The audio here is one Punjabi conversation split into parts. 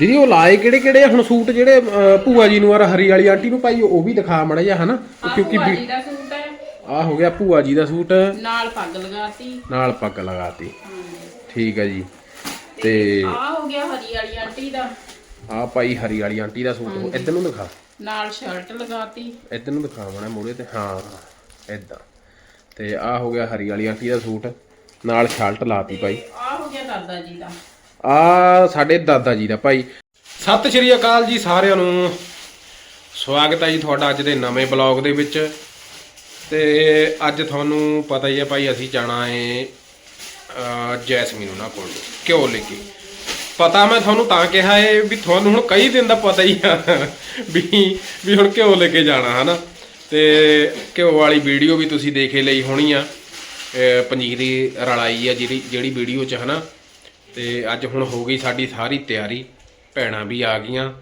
ਦੀਦੀ ਉਹ ਲਾਏ ਕਿਹੜੇ ਕਿਹੜੇ ਆ? ਹੁਣ ਸੂਟ ਜਿਹੜੇ ਅਹ, ਭੂਆ ਜੀ ਨੂੰ ਔਰ ਹਰੀ ਵਾਲੀ ਆਂਟੀ ਨੂੰ ਪਾਈ ਉਹ ਵੀ ਦਿਖਾ ਮੜਾ ਜਾ ਹਨਾ? ਕਿਉਂਕਿ ਭੂਆ ਜੀ ਦਾ ਸੂਟ ਹੈ। ਆ ਹੋ ਗਿਆ ਭੂਆ ਜੀ ਦਾ ਸੂਟ। ਨਾਲ ਪੱਗ ਲਗਾਤੀ। ਨਾਲ ਪੱਗ ਲਗਾਤੀ। ਠੀਕ ਹੈ ਜੀ। ਤੇ ਆ ਹੋ ਗਿਆ ਹਰੀ ਵਾਲੀ ਆਂਟੀ ਦਾ। ਆ ਪਾਈ ਹਰੀ ਵਾਲੀ ਆਂਟੀ ਦਾ ਸੂਟ। ਇੱਧਰ ਨੂੰ ਦਿਖਾ। ਨਾਲ ਸ਼ਰਟ ਲਗਾਤੀ। ਇੱਧਰ ਨੂੰ ਦਿਖਾ ਮੜਾ ਮੋੜੇ ਤੇ। ਹਾਂ ਇਦਾਂ ਤੇ ਆ ਹੋ ਗਿਆ ਹਰੀ ਵਾਲੀ ਆਂਟੀ ਦਾ ਸੂਟ। ਨਾਲ ਸ਼ਰਟ ਲਾਤੀ ਭਾਈ। ਆ ਹੋ ਗਿਆ ਦਾਦਾ ਜੀ ਦਾ। ਆ ਸਾਡੇ ਦਾਦਾ ਜੀ ਦਾ ਭਾਈ। ਸਤਿ ਸ਼੍ਰੀ ਅਕਾਲ ਜੀ ਸਾਰਿਆਂ ਨੂੰ। ਸਵਾਗਤ ਹੈ ਜੀ ਤੁਹਾਡਾ ਅੱਜ ਦੇ ਨਵੇਂ ਬਲੌਗ ਦੇ ਵਿੱਚ। ਤੇ ਅੱਜ ਤੁਹਾਨੂੰ ਪਤਾ ਹੀ ਹੈ ਭਾਈ ਅਸੀਂ ਜਾਣਾ ਹੈ ਅਹ, ਜੈਸਮੀਨ ਉਹਨਾਂ ਕੋਲ। ਕਿਉਂ ਲੈ ਕੇ। ਪਤਾ ਮੈਂ ਤੁਹਾਨੂੰ ਤਾਂ ਕਿਹਾ ਹੈ ਵੀ ਤੁਹਾਨੂੰ ਹੁਣ ਕਈ ਦਿਨ ਦਾ ਪਤਾ ਹੀ ਆ ਵੀ ਵੀ ਹੁਣ ਘਿਓ ਲੈ ਕੇ ਜਾਣਾ ਹਨਾ? ਤੇ ਘਿਓ ਵਾਲੀ ਵੀਡੀਓ ਵੀ ਤੁਸੀਂ ਦੇਖੇ ਲਈ ਹੋਣੀ ਆ। ਅਹ, ਪੰਜੀਰੀ ਰਲਾਈ ਆ ਜਿਹੜੀ ਜਿਹੜੀ ਵੀਡੀਓ ਚ ਹਨਾ? ਤੇ ਅੱਜ ਹੁਣ ਹੋ ਗਈ ਸਾਡੀ ਸਾਰੀ ਤਿਆਰੀ, ਭੈਣਾਂ ਵੀ ਆ ਗਈਆਂ,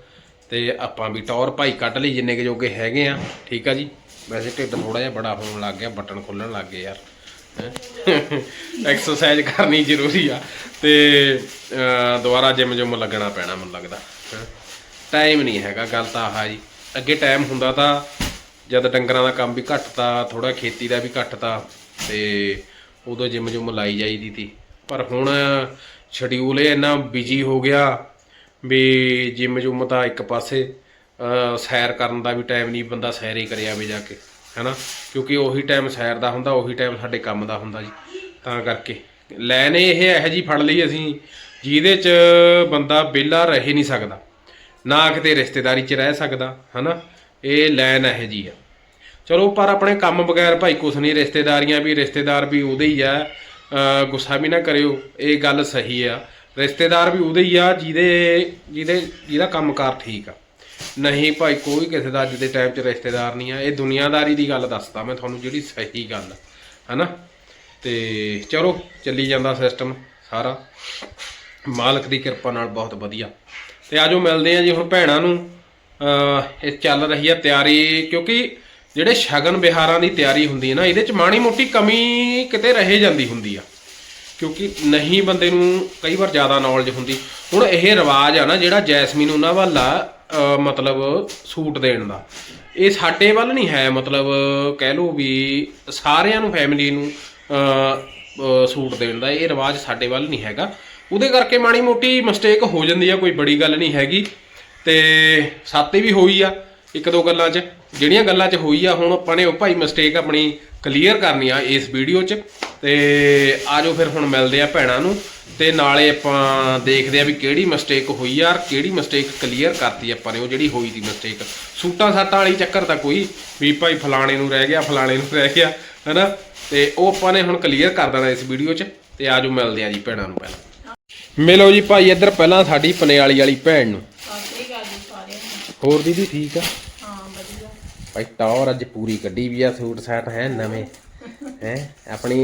ਤੇ ਆਪਾਂ ਵੀ ਟੌਰ ਭਾਈ ਕੱਢ ਲਈ ਜਿੰਨੇ ਕੁ ਜੋਗੇ ਹੈਗੇ ਆ, ਠੀਕ ਆ ਜੀ? ਵੈਸੇ ਢਿੱਡ ਥੋੜਾ ਜਿਹਾ ਬੜਾ ਹੋਣ ਲੱਗ ਗਿਆ, ਬਟਨ ਖੁੱਲਣ ਲੱਗ ਗਏ ਯਾਰ ਐਕਸਰਸਾਈਜ਼ ਕਰਨੀ ਜ਼ਰੂਰੀ ਆ, ਤੇ ਦੁਬਾਰਾ ਜਿਮ ਜਿਮ ਲੱਗਣਾ ਪੈਣਾ ਮੈਨੂੰ ਲੱਗਦਾ ਟਾਈਮ ਨਹੀਂ ਹੈਗਾ ਗੱਲ ਤਾਂ ਆਹ ਜੀ, ਅੱਗੇ ਟਾਈਮ ਹੁੰਦਾ ਤਾਂ ਜਦ ਡੰਗਰਾਂ ਦਾ ਕੰਮ ਵੀ ਘੱਟ ਤਾ ਥੋੜਾ ਖੇਤੀ ਦਾ ਵੀ ਘੱਟ ਤਾ ਤੇ ਉਦੋਂ ਜਿਮ ਜਿਮ ਲਾਈ ਜਾਈਦੀ ਤੀ, ਪਰ ਹੁਣ ਸ਼ਡਿਊਲ ਇਹ ਇੰਨਾ ਬਿਜ਼ੀ ਹੋ ਗਿਆ ਵੀ ਜਿਮ ਜੁਮ ਤਾਂ ਇੱਕ ਪਾਸੇ ਸੈਰ ਕਰਨ ਦਾ ਵੀ ਟਾਈਮ ਨਹੀਂ, ਬੰਦਾ ਸੈਰ ਹੀ ਕਰਿਆ ਵੀ ਜਾ ਕੇ, ਹੈਨਾ? ਕਿਉਂਕਿ ਉਹੀ ਟਾਈਮ ਸੈਰ ਦਾ ਹੁੰਦਾ, ਉਹੀ ਟਾਈਮ ਸਾਡੇ ਕੰਮ ਦਾ ਹੁੰਦਾ ਜੀ, ਤਾਂ ਕਰਕੇ। ਲੈਨ ਇਹ ਇਹੋ ਜੀ ਫੜ ਲਈ ਅਸੀਂ, ਜਿਹਦੇ 'ਚ ਬੰਦਾ ਵਿਹਲਾ ਰਹਿ ਨਹੀਂ ਸਕਦਾ, ਨਾ ਕਿਤੇ ਰਿਸ਼ਤੇਦਾਰੀ 'ਚ ਰਹਿ ਸਕਦਾ, ਹਨਾ? ਇਹ ਲਾਈਨ ਇਹੋ ਜੀ ਆ। ਚਲੋ, ਪਰ ਆਪਣੇ ਕੰਮ ਬਗੈਰ ਭਾਈ ਕੁਛ ਨਹੀਂ, ਰਿਸ਼ਤੇਦਾਰੀਆਂ ਵੀ, ਰਿਸ਼ਤੇਦਾਰ ਵੀ ਉਹਦੇ ਹੀ ਆ। ਗੁੱਸਾ ਵੀ ਨਾ ਕਰਿਓ, ਇਹ ਗੱਲ ਸਹੀ ਆ। ਰਿਸ਼ਤੇਦਾਰ ਵੀ ਉਹਦੇ ਹੀ ਆ, ਜਿਹਦੇ ਜਿਹਦੇ, ਜਿਹਦਾ ਕੰਮਕਾਰ ਠੀਕ ਆ। ਨਹੀਂ ਭਾਈ, ਕੋਈ ਕਿਸੇ ਦਾ ਅੱਜ ਦੇ ਟਾਈਮ 'ਚ ਰਿਸ਼ਤੇਦਾਰ ਨਹੀਂ ਆ। ਇਹ ਦੁਨੀਆਦਾਰੀ ਦੀ ਗੱਲ ਦੱਸਦਾ ਮੈਂ ਤੁਹਾਨੂੰ, ਜਿਹੜੀ ਸਹੀ ਗੱਲ ਆ। ਹਨਾ? ਤੇ ਚਲੋ, ਚੱਲੀ ਜਾਂਦਾ ਸਿਸਟਮ ਸਾਰਾ। ਮਾਲਕ ਦੀ ਕਿਰਪਾ ਨਾਲ ਬਹੁਤ ਵਧੀਆ। ਤੇ ਆਜੋ ਮਿਲਦੇ ਆ ਜੀ ਹੁਣ ਭੈਣਾਂ ਨੂੰ। ਇਹ ਚੱਲ ਰਹੀ ਆ ਤਿਆਰੀ, ਕਿਉਂਕਿ ਜਿਹੜੇ ਸ਼ਗਨ ਵਿਹਾਰਾਂ ਦੀ ਤਿਆਰੀ ਹੁੰਦੀ ਹੈ ਨਾ, ਇਹਦੇ ਚ ਮਾੜੀ ਮੋਟੀ ਕਮੀ ਕਿਤੇ ਰਹਿ ਜਾਂਦੀ ਹੁੰਦੀ ਆ। ਕਿਉਂਕਿ ਨਹੀਂ ਬੰਦੇ ਨੂੰ ਕਈ ਵਾਰ ਜ਼ਿਆਦਾ ਨੌਲੇਜ ਹੁੰਦੀ। ਹੁਣ ਇਹ ਰਿਵਾਜ ਆ ਨਾ, ਜਿਹੜਾ ਜੈਸਮੀਨ ਉਹਨਾਂ ਵੱਲ ਆ ਮਤਲਬ ਸੂਟ ਦੇਣ ਦਾ। ਇਹ ਸਾਡੇ ਵੱਲ ਨਹੀਂ ਹੈ, ਮਤਲਬ ਕਹਿ ਲਓ ਵੀ ਸਾਰਿਆਂ ਨੂੰ ਫੈਮਿਲੀ ਨੂੰ ਸੂਟ ਦੇਣ ਦਾ ਇਹ ਰਿਵਾਜ ਸਾਡੇ ਵੱਲ ਨਹੀਂ ਹੈਗਾ। ਉਹਦੇ ਕਰਕੇ ਮਾੜੀ ਮੋਟੀ ਮਿਸਟੇਕ ਹੋ ਜਾਂਦੀ ਆ, ਕੋਈ ਬੜੀ ਗੱਲ ਨਹੀਂ ਹੈਗੀ। ਤੇ ਸਾਤੇ ਵੀ ਹੋਈ ਆ। ਇੱਕ ਦੋ ਗੱਲਾਂ 'ਚ। ਜਿਹੜੀਆਂ ਗੱਲਾਂ 'ਚ ਹੋਈ ਆ ਹੁਣ ਆਪਾਂ ਨੇ ਉਹ ਭਾਈ ਮਿਸਟੇਕ ਆਪਣੀ ਕਲੀਅਰ ਕਰਨੀ ਆ ਇਸ ਵੀਡੀਓ 'ਚ। ਤੇ ਆਜੋ ਫਿਰ ਹੁਣ ਮਿਲਦੇ ਆ ਭੈਣਾਂ ਨੂੰ। ਤੇ ਨਾਲੇ ਆਪਾਂ ਦੇਖਦੇ ਆ ਵੀ ਕਿਹੜੀ ਮਿਸਟੇਕ ਹੋਈ ਆ ਔਰ ਕਿਹੜੀ ਮਿਸਟੇਕ ਕਲੀਅਰ ਕਰਤੀ ਆਪਾਂ ਨੇ ਉਹ ਜਿਹੜੀ ਹੋਈ ਦੀ ਮਿਸਟੇਕ ਸੂਟਾਂ ਸਾਟਾਂ ਵਾਲੀ ਚੱਕਰ ਤਾਂ ਕੋਈ ਵੀ ਭਾਈ ਫਲਾਣੇ ਨੂੰ ਰਹਿ ਗਿਆ ਫਲਾਣੇ ਨੂੰ ਰਹਿ ਗਿਆ ਹੈਨਾ? ਤੇ ਉਹ ਆਪਾਂ ਨੇ ਹੁਣ ਕਲੀਅਰ ਕਰ ਦੇਣਾ ਇਸ ਵੀਡੀਓ 'ਚ। ਤੇ ਆਜੋ ਮਿਲਦੇ ਆ ਜੀ ਭੈਣਾਂ ਨੂੰ ਪਹਿਲਾਂ। ਮਿਲੋ ਜੀ ਭਾਈ ਇੱਧਰ ਪਹਿਲਾਂ ਸਾਡੀ ਪਨੇਵਾਲੀ ਵਾਲੀ ਭੈਣ ਨੂੰ। ਸਤਿ ਸ੍ਰੀ ਅਕਾਲ ਜੀ ਸਾਰਿਆਂ ਨੂੰ। ਹੋਰ ਦੀਦੀ ਠੀਕ ਆ? ਭਾਈ ਟੌਰ ਅੱਜ ਪੂਰੀ ਕੱਢੀ ਵੀ ਆ ਸੂਟ ਸਾਟ ਹੈ ਨਵੇਂ। ਹੈ? ਆਪਣੀ